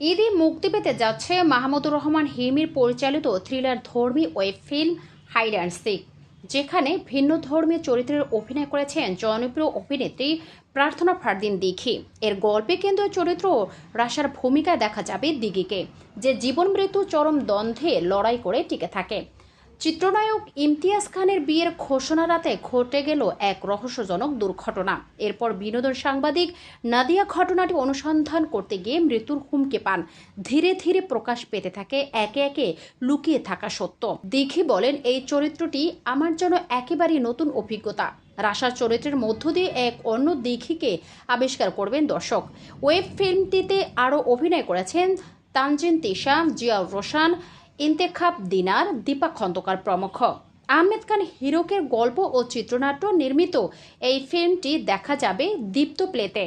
ঈদে মুক্তি পেতে যাচ্ছে মাহমুদুর রহমান হিমির পরিচালিত থ্রিলার ধর্মী web film hide and seek যেখানে ভিন্ন ধর্মীয় চরিত্রের অভিনয় করেছেন জনপ্রিয় অভিনেত্রী প্রার্থনা ফারদিন দিঘি এর গল্পে কেন্দ্রীয় চরিত্র রাশার ভূমিকায় দেখা যাবে দিঘিকে, যে জীবন মৃত্যু চরম দ্বন্দ্বে লড়াই করে টিকে থাকে। চিত্রনায়ক ইমতিয়াজ খানের বিয়ের ঘোষণা রাতে ঘটে গেল এক রহস্যজনক দুর্ঘটনা। এরপর বিনোদন সাংবাদিক নাদিয়া ঘটনাটি অনুসন্ধান করতে গিয়ে মৃত্যুর হুমকি পান। ধীরে ধীরে প্রকাশ পেতে থাকে একে একে লুকিয়ে থাকা সত্য। দিঘি বলেন, এই চরিত্রটি আমার জন্য একেবারেই নতুন অভিজ্ঞতা। রাশার চরিত্রের মধ্য দিয়ে এক অন্য দিঘিকে আবিষ্কার করবেন দর্শক। ওয়েব ফিল্মটিতে আরও অভিনয় করেছেন তানজিন তিশা, জিয়াউর রোশান ইন্তেখাব দিনার দীপা খন্দকার প্রমুখ। আহমেদ খান হিরোকের গল্প ও চিত্রনাট্য নির্মিত এই ফিল্মটি দেখা যাবে দীপ্ত প্লেতে।